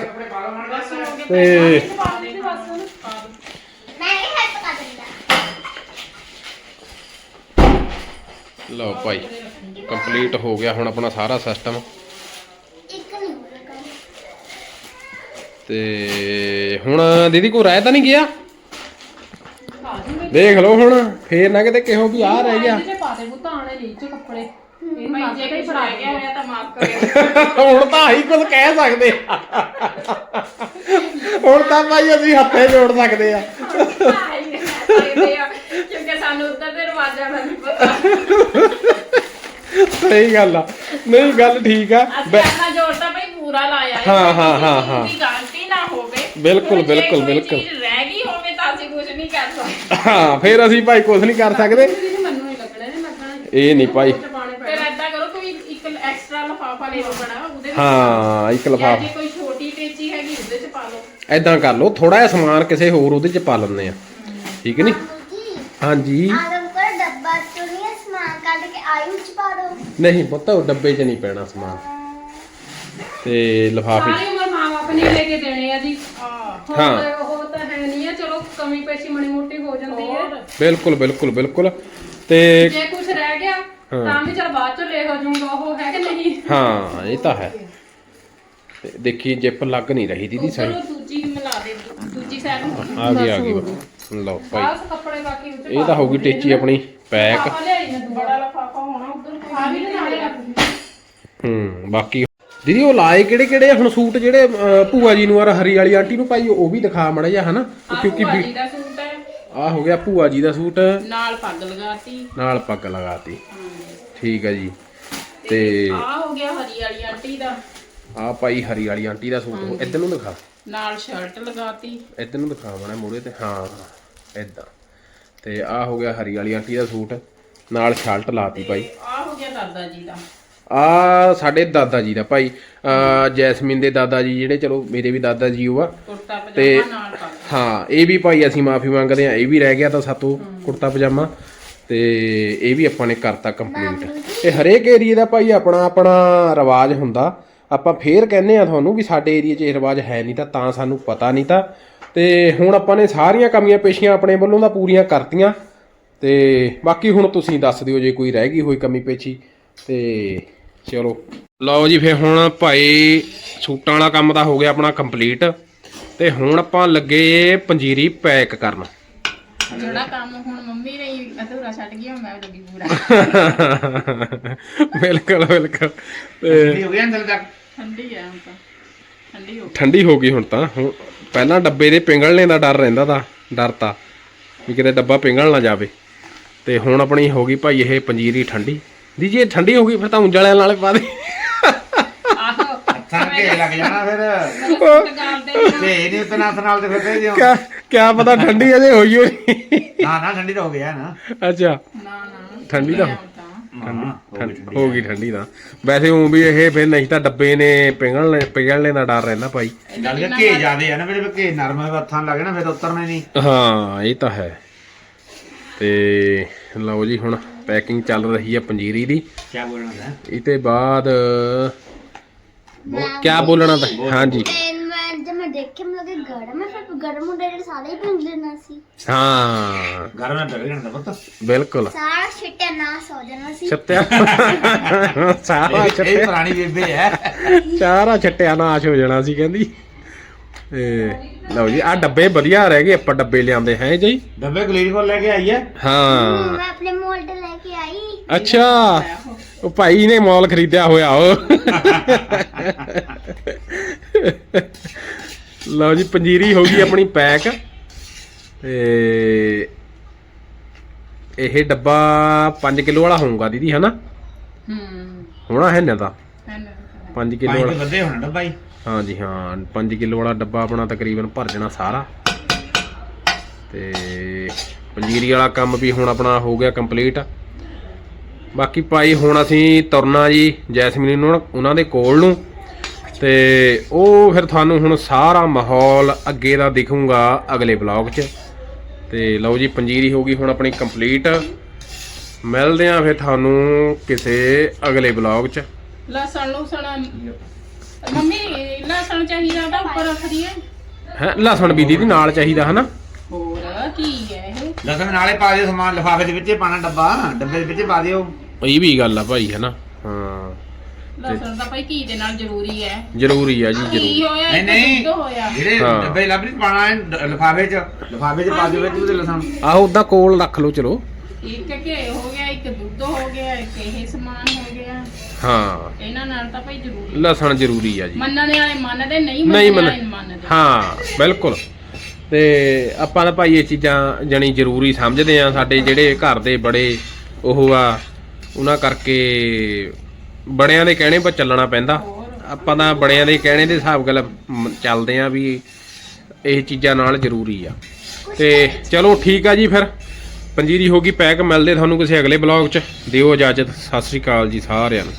ਕੱਪੜੇ ਪਾ ਲਓ ਮਨ ਤੇ ਪਾ ਦੇ ਬਸ ਉਹਨੂੰ। ਮੈਂ ਇਹ ਹੈਲਪ ਕਰ ਦਿੰਦਾ। ਲਓ ਭਾਈ ਕੰਪਲੀਟ ਹੋ ਗਿਆ ਹੁਣ ਆਪਣਾ ਸਾਰਾ ਸਿਸਟਮ ਇੱਕ ਨਹੀਂ ਹੋਣਾ ਤੇ ਹੁਣ ਦੀਦੀ ਕੋਈ ਰਹਿ ਤਾਂ ਨਹੀਂ ਗਿਆ? ਦੇਖ ਲਓ ਹੁਣ ਫੇਰ ਨਾ ਕਿਤੇ ਕਿਹੋ ਵੀ ਆ ਰਹਿ ਗਿਆ। ਇਹਦੇ ਪਾ ਦੇ ਕੱਪੜੇ। ਜੇ ਫੜਾ ਹੋਇਆ ਤਾਂ ਮਾਫ ਕਰਿਓ ਹੁਣ ਤਾਂ ਆਹੀ ਕੁਝ ਕਹਿ ਸਕਦੇ ਆ। ਹੁਣ ਤਾਂ ਭਾਈ ਅਸੀਂ ਹੱਥੇ ਜੋੜ ਸਕਦੇ ਆ। ਕਿਉਂਕਿ ਸਾਨੂੰ ਉੱਧਰ ਦੇ ਰਿਵਾਜਾਂ ਦਾ ਨਹੀਂ ਪਤਾ। ਸਹੀ ਗੱਲ ਆ। ਨਹੀਂ ਗੱਲ ਠੀਕ ਆ। ਅਸੀਂ ਬੈ- ਆਪਣਾ ਜੋਰ ਤਾਂ ਭਾਈ ਪੂਰਾ ਲਾਇਆ ਹੈ। ਹਾਂ, ਹਾਂ, ਹਾਂ, ਬਿਲਕੁਲ, ਬਿਲਕੁਲ, ਬਿਲਕੁਲ। ਰਹਿ ਗਈ ਹੋਵੇ ਤਾਂ ਅਸੀਂ ਕੁਝ ਨਹੀਂ ਕਰ ਸਕਦੇ। ਹਾਂ ਫੇਰ ਅਸੀਂ ਭਾਈ ਕੁਝ ਨਹੀਂ ਕਰ ਸਕਦੇ। ਮੈਨੂੰ ਲੱਗਣਾ ਇਹ ਲੱਗਣਾ ਇਹ ਨਹੀਂ ਭਾਈ। ਚ ਪਾਣੇ ਫਿਰ ਪੈਣੇ। ਏਦਾਂ ਕਰੋ ਕੋਈ ਇੱਕ ਐਕਸਟਰਾ ਲਫਾਫਾ ਲੈ ਲਓ ਬੜਾ ਉਹਦੇ ਵਿੱਚ ਹਾਂ ਇੱਕ ਜਾਂ ਲਫਾਫਾ। ਜੇ ਕੋਈ ਛੋਟੀ ਟੇਚੀ ਹੈਗੀ ਉਹਦੇ ਚ ਪਾ ਲਓ। ਐਦਾਂ ਕਰ ਲਓ ਥੋੜਾ ਜਿਹਾ ਸਮਾਨ ਕਿਸੇ ਹੋਰ ਉਹਦੇ ਚ ਪਾ ਲੈਂਦੇ ਆ ਠੀਕ ਨਹੀਂ ਹਾਂਜੀ। ਆਦਮ ਕਰ ਡੱਬਾ ਚੋਂ ਨਹੀਂ ਸਮਾਨ ਕੱਢ ਕੇ ਆਯੂ ਚ ਪਾ ਦੋ। ਨਹੀਂ ਪੁੱਤ ਉਹ ਡੱਬੇ 'ਚ ਨਹੀਂ ਪੈਣਾ ਸਮਾਨ। ਤੇ ਲਫਾਫੇ 'ਚ ਸਾਰੀ ਉਮਰ ਮਾਂ ਬਾਪ ਨੇ ਲੈ ਕੇ ਦੇਣੇ ਆ ਜੀ। ਹੁਣ ਹਾਂ। ਤਾਂ ਉਹ ਤਾਂ ਹੈ ਨਹੀਂ ਆ ਚਲੋ ਕਮੀ ਪੇਸ਼ੀ ਮਣੀ ਮੋਟੀ ਹੋ ਜਾਂਦੀ ਹੈ ਬਿਲਕੁਲ ਬਿਲਕੁਲ ਬਿਲਕੁਲ। ਤੇ ਜੇ ਕੁਝ ਰਹਿ ਗਿਆ ਤਾਂ ਵੀ ਚਲ ਬਾਅਦ ਚ ਲੈ ਹੋ ਜਾਊਗਾ ਉਹ ਹੈ ਕਿ ਨਹੀਂ? ਹਾਂ ਇਹ ਤਾਂ ਹੈ। ਤੇ ਦੇਖੀ ਜਿੱਪ ਲੱਗ ਨਹੀਂ ਰਹੀ ਦੀਦੀ ਉੱਪਰ ਸਾਰੀ। ਉਹ ਦੂਜੀ ਮਿਲਾ ਦੇ ਦੂਜੀ ਸਾਈਡ ਆ ਗਈ ਆ ਗਈ। ਲਓ ਭਾਈ। ਆਹ ਕੱਪੜੇ ਬਾਕੀ ਉੱਤੇ ਇਹ ਤਾਂ ਹੋਊਗੀ ਟੇਚੀ ਆਪਣੀ ਪੈਕ। ਆ ਲਿਆਈ ਮੈਂ ਬੜਾ ਲਫਾਫਾ ਹੋਣਾ ਉਧਰ ਆ ਵੀ ਨਾਲੇ ਰੱਖ। ਹੂੰ ਬਾਕੀ ਦੀਦੀ ਉਹ ਲਾਏ ਕਿਹੜੇ ਕਿਹੜੇ ਆ? ਹੁਣ ਸੂਟ ਜਿਹੜੇ ਅਹ, ਭੂਆ ਜੀ ਨੂੰ ਔਰ ਹਰੀ ਵਾਲੀ ਆਂਟੀ ਨੂੰ ਭਾਈ ਉਹ ਵੀ ਦਿਖਾ ਮੜਾ ਜਾ ਹਨਾ? ਕਿਉਂਕਿ ਭੂਆ ਵੀ ਜੀ ਦਾ ਸੂਟ ਹੈ। ਆ ਹੋ ਗਿਆ ਭੂਆ ਜੀ ਦਾ ਸੂਟ। ਨਾਲ ਪੱਗ ਲਗਾਤੀ। ਨਾਲ ਪੱਗ ਲਗਾਤੀ। ਠੀਕ ਹੈ ਜੀ। ਤੇ ਆ ਹੋ ਗਿਆ ਹਰੀ ਵਾਲੀ ਆਂਟੀ ਦਾ। ਆ ਭਾਈ ਹਰੀ ਵਾਲੀ ਆਂਟੀ ਦਾ ਸੂਟ। ਇੱਧਰ ਨੂੰ ਦਿਖਾ। ਨਾਲ ਸ਼ਰਟ ਲਗਾਤੀ। ਇੱਧਰ ਨੂੰ ਦਿਖਾ ਮਾੜਾ ਮੂਰੇ ਤੇ। ਹਾਂ ਇਦਾਂ। ਤੇ ਆ ਹੋ ਗਿਆ ਹਰੀ ਵਾਲੀ ਆਂਟੀ ਦਾ ਸੂਟ। ਨਾਲ ਸ਼ਰਟ ਲਾਤੀ ਭਾਈ। ਆ ਹੋ ਗਿਆ ਦਾਦਾ ਜੀ ਦਾ। ਆ ਸਾਡੇ ਦਾਦਾ ਜੀ ਦਾ ਭਾਈ ਆ ਜੈਸਮੀਨ ਦੇ ਦਾਦਾ ਜੀ ਜਿਹੜੇ ਚਲੋ ਮੇਰੇ ਵੀ ਦਾਦਾ ਜੀ ਉਹ ਆ। ਕੁੜਤਾ ਤੇ ਪਜਾਮਾ ਨਾਲ ਪਾ ਹਾਂ ਇਹ ਵੀ ਭਾਈ ਅਸੀਂ ਮਾਫੀ ਮੰਗਦੇ ਆ ਇਹ ਵੀ ਰਹਿ ਗਿਆ ਤਾਂ ਸਾਤੋਂ ਕੁੜਤਾ ਪਜਾਮਾ। ਤੇ ਇਹ ਵੀ ਆਪਾਂ ਨੇ ਕਰਤਾ ਕੰਪਲੀਟ ਇਹ ਹਰੇਕ ਏਰੀਏ ਦਾ ਭਾਈ ਆਪਣਾ ਆਪਣਾ ਰਿਵਾਜ ਹੁੰਦਾ। ਆਪਾਂ ਫੇਰ ਕਹਿੰਨੇ ਆ ਤੁਹਾਨੂੰ ਵੀ ਸਾਡੇ ਏਰੀਏ 'ਚ ਇਹ ਰਿਵਾਜ ਹੈ ਨਹੀਂ ਤਾਂ ਤਾਂ ਸਾਨੂੰ ਪਤਾ ਨਹੀਂ ਤਾਂ। ਤੇ ਹੁਣ ਆਪਾਂ ਨੇ ਸਾਰੀਆਂ ਕਮੀਆਂ ਪੇਸ਼ੀਆਂ ਆਪਣੇ ਵੱਲੋਂ ਤਾਂ ਪੂਰੀਆਂ ਕਰਤੀਆਂ। ਤੇ ਬਾਕੀ ਹੁਣ ਤੁਸੀਂ ਦੱਸ ਦਿਓ ਜੇ ਕੋਈ ਰਹਿ ਗਈ ਹੋਈ ਕਮੀ ਪੇਸ਼ੀ। ਤੇ ਚਲੋ। ਲਓ ਜੀ ਫੇਰ ਹੁਣ ਭਾਈ ਸੂਟਾਂ ਵਾਲਾ ਕੰਮ ਤਾਂ ਹੋ ਗਿਆ ਆਪਣਾ ਕੰਪਲੀਟ ਤੇ ਹੁਣ ਆਪਾਂ ਲੱਗੇ ਪੰਜੀਰੀ ਪੈਕ ਕਰਨ। ਜਿਹੜਾ ਕੰਮ ਹੁਣ ਮੰਮੀ ਨੇ ਅਧੂਰਾ ਛੱਡ ਗਿਆ ਮੈਂ ਲੱਗੀ ਪੂਰਾ। ਬਿਲਕੁਲ ਬਿਲਕੁਲ। ਤੇ ਹੋ ਗਿਆ ਅੰਦਰ ਤੱਕ? ਠੰਡੀ ਆ ਹੁਣ ਤਾਂ। ਠੰਡੀ ਹੋ ਠੰਡੀ ਹੋ ਗਈ ਹੁਣ ਤਾਂ। ਹੁਣ ਪਹਿਲਾਂ ਡੱਬੇ ਦੇ ਪਿੰਗਲਣੇ ਦਾ ਡਰ ਰਹਿੰਦਾ ਤਾਂ ਡਰ ਤਾਂ ਵੀ ਕਿਤੇ ਡੱਬਾ ਪਿੰਗਲ ਨਾ ਜਾਵੇ। ਤੇ ਹੁਣ ਆਪਣੀ ਹੋ ਗਈ ਭਾਈ ਇਹ ਪੰਜੀਰੀ ਠੰਡੀ। ਦੀ ਜੇ ਠੰਡੀ ਹੋ ਗਈ ਫਿਰ ਤਾਂ ਉਂਜਲਿਆਂ ਨਾਲੇ ਪਾ ਦੇ। ਆਹੋ ਹੱਥਾਂ ਕੇ ਲੱਗ ਜਾਣਾ ਫਿਰ। ਤੇ ਇਹ ਨਹੀਂ ਉਤਨਾ ਨਾਲ। ਤੇ ਫਿਰ ਦੇ ਦਿਓ। ਕਿਆ ਕਿਆ ਪਤਾ ਠੰਡੀ ਅਜੇ ਹੋਈ ਹੋਈ ਨਾ ਨਾ ਠੰਡੀ ਤਾਂ ਹੋ ਗਿਆ ਨਾ। ਅੱਛਾ। ਨਾ ਨਾ। ਠੰਡੀ ਤਾਂ ਠੰਡ- ਹੋ ਗਈ ਠੰਡੀ ਤਾਂ। ਵੈਸੇ ਉਹ ਵੀ ਇਹ ਫਿਰ ਨਹੀਂ ਤਾਂ ਡੱਬੇ ਨੇ ਪਿੰਗਲਣੇ ਪਿੰਗਲਣੇ ਦਾ ਡਰ ਰਹਿੰਦਾ ਭਾਈ। ਗੱਲ ਕਿ ਘੇ ਜਾਦੇ ਆ ਨਾ ਮੇਰੇ ਘੇ ਨਰਮ ਹੱਥਾਂ ਲੱਗ ਜਾਣਾ ਫਿਰ ਉਤਰਨੇ ਨਹੀਂ। ਹਾਂ ਇਹ ਤਾਂ ਹੈ। ਤੇ ਲਓ ਜੀ ਹੁਣ ਪੈਕਿੰਗ ਚੱਲ ਰਹੀ ਹੈ ਪੰਜੀਰੀ ਦੀ। ਕੀ ਬੋਲਣਾ ਹੈ ਇਹ ਤੇ ਬਾਅਦ ਕਿਆ ਬੋਲਣਾ ਤਾਂ? ਹਾਂਜੀ। ਜਦ ਮੈਂ ਦੇਖਿਆ ਮੈਂ ਲੱਗੇ ਗਰਮ ਹੈ ਫਿਰ ਗਰਮ ਹੁੰਦੇ ਜਿਹੜੇ ਸਾਰੇ ਹੀ ਪਿੰਗ ਲੈਣਾ ਸੀ। ਹਾਂ। ਗਰਮ ਨਾਲ ਡਰ ਜਾਣਾ ਪੁੱਤ। ਬਿਲਕੁਲ। ਸਾਰਾ ਛਿੱਟਿਆ ਨਾ ਸੋ ਜਾਣਾ ਸੀ। ਛੱਤਿਆ ਸਾਰਾ ਇਹ ਛੱਟਿਆ। ਪੁਰਾਣੀ ਬੇਬੇ ਹੈ। ਸਾਰਾ ਛੱਟਿਆ ਨਾਸ਼ ਹੋ ਜਾਣਾ ਸੀ ਕਹਿੰਦੀ। ਤੇ ਲਓ ਜੀ ਆ ਡੱਬੇ ਵਧੀਆ ਰਹਿ ਗਏ ਆਪਾਂ ਡੱਬੇ ਲਿਆਂਦੇ ਹੈ ਜੀ। ਡੱਬੇ ਕਲੀਨ ਕੋਲ ਲੈ ਕੇ ਆਈ ਹੈ। ਹਾਂ ਮੈਂ ਆਪਣੇ ਮੋਲਡ ਲੈ ਕੇ ਆਈ। ਅੱਛਾ ਉਹ ਭਾਈ ਨੇ ਮਾਲ ਖਰੀਦਿਆ ਹੋਇਆ ਉਹ। ਲਓ ਜੀ ਪੰਜੀਰੀ ਹੋ ਗਈ ਆਪਣੀ ਪੈਕ। ਤੇ ਇਹ ਡੱਬਾ 5 ਕਿਲੋ ਵਾਲਾ ਹੋਊਗਾ ਦੀਦੀ ਹਨਾ? ਹੂੰ। ਹੋਣਾ ਹੈ ਨਾ ਤਾਂ ਹਨ 5 ਕਿਲੋ ਵਾਲਾ। ਵੱਧੇ ਹੋਣਾ ਡੱਬਾ ਹੀ ਹਾਂਜੀ, ਹਾਂ 5 ਕਿਲੋ ਵਾਲਾ ਡੱਬਾ ਆਪਣਾ ਤਕਰੀਬਨ ਭਰ ਜਾਣਾ ਸਾਰਾ। ਤੇ ਪੰਜੀਰੀ ਵਾਲਾ ਕੰਮ ਵੀ ਹੁਣ ਆਪਣਾ ਹੋ ਗਿਆ ਕੰਪਲੀਟ। ਬਾਕੀ ਭਾਈ, ਹੁਣ ਅਸੀਂ ਤੁਰਨਾ ਜੀ ਜੈਸਮੀਨ ਨੂੰ, ਉਹਨਾਂ ਦੇ ਕੋਲ ਨੂੰ। ਤੇ ਉਹ ਫਿਰ ਤੁਹਾਨੂੰ ਹੁਣ ਸਾਰਾ ਮਾਹੌਲ ਅੱਗੇ ਦਾ ਦਿਖੂਗਾ ਅਗਲੇ ਬਲੌਗ 'ਚ। ਤੇ ਲਓ ਜੀ, ਪੰਜੀਰੀ ਹੋ ਗਈ ਹੁਣ ਆਪਣੀ ਕੰਪਲੀਟ। ਮਿਲਦੇ ਆਂ ਫਿਰ ਤੁਹਾਨੂੰ ਕਿਸੇ ਅਗਲੇ ਬਲੌਗ 'ਚ। ਲਸਣ ਲੂਸਣ ਮੰਮੀ ਲਸਣ ਚਾਹੀਦਾ ਤਾਂ ਉੱਪਰ ਰੱਖ ਦਈਏ। ਹੈ ਲਸਣ ਵੀ ਦੀਦੀ ਨਾਲ ਚਾਹੀਦਾ ਹਨਾ? ਹੋਰ ਕੀ ਹੈ ਇਹ? ਲਸਣ ਨਾਲੇ ਪਾ ਦਿਓ ਸਮਾਨ ਲਿਫਾਫੇ ਦੇ ਵਿੱਚ ਹੀ ਪਾਣਾ ਡੱਬਾ ਡੱਬੇ ਦੇ ਵਿੱਚ ਹੀ ਪਾ ਦਿਓ। ਇਹ ਵੀ ਗੱਲ ਆ ਭਾਈ ਹਨਾ? ਹਾਂ। ਲਸਣ ਤਾਂ ਭਾਈ ਘੀ ਦੇ ਨਾਲ ਜ਼ਰੂਰੀ ਹੈ। ਜ਼ਰੂਰੀ ਆ ਜੀ ਕੀ ਜ਼ਰੂਰ। ਹੋਇਆ ਨਹੀਂ ਨਹੀਂ ਹੋਇਆ। ਜਿਹੜੇ ਹਾਂ। ਡੱਬੇ ਲੱਭ ਨਹੀਂ ਪਾਣਾ ਲਿਫਾਫੇ 'ਚ। ਲਿਫਾਫੇ 'ਚ ਪਾ ਦਿਓ ਵਿੱਚ ਉਹਦੇ ਲਸਣ। ਆਹੋ ਉਦਾਂ ਕੋਲ ਰੱਖ ਲਓ ਚਲੋ। ਇੱਕ ਘੇ ਹੋ ਗਿਆ ਇੱਕ ਦੁੱਧ ਹੋ ਗਿਆ ਇੱਕ ਇਹ ਸਮਾਨ ਹੋ ਗਿਆ। ਹਾਂ। ਇਹਨਾਂ ਨਾਲ ਤਾਂ ਭਾਈ ਜ਼ਰੂਰੀ ਲਸਣ ਜ਼ਰੂਰੀ ਆ ਜੀ। ਮੰਨਣ ਵਾਲੇ ਮੰਨਦੇ ਨਹੀਂ ਨਹੀਂ ਮੰਨਣ ਵਾਲੇ ਮੰਨਦੇ। ਹਾਂ ਬਿਲਕੁਲ। ਤੇ ਆਪਾਂ ਤਾਂ ਭਾਈ ਇਹ ਚੀਜ਼ਾਂ ਜਣੀ ਜ਼ਰੂਰੀ ਸਮਝਦੇ ਆ ਸਾਡੇ ਜਿਹੜੇ ਘਰ ਦੇ ਬੜੇ ਉਹ ਆ ਉਹਨਾਂ ਕਰਕੇ ਬੜਿਆਂ ਦੇ ਕਹਿਣੇ 'ਤੇ ਚੱਲਣਾ ਪੈਂਦਾ। ਆਪਾਂ ਤਾਂ ਬੜਿਆਂ ਦੇ ਕਹਿਣੇ ਦੇ ਹਿਸਾਬ ਗੱਲ ਚੱਲਦੇ ਆ ਵੀ ਇਹ ਚੀਜ਼ਾਂ ਨਾਲ ਜ਼ਰੂਰੀ ਆ। ਤੇ ਚਲੋ ਠੀਕ ਆ ਜੀ ਫਿਰ। ਪੰਜੀਰੀ ਹੋ ਗਈ, ਪੈਕ ਮਿਲਦੇ ਤੁਹਾਨੂੰ ਕਿਸੇ ਅਗਲੇ ਬਲੌਗ 'ਚ। ਦਿਓ ਇਜਾਜ਼ਤ, ਸਤਿ ਸ੍ਰੀ ਅਕਾਲ ਜੀ ਸਾਰਿਆਂ ਨੂੰ।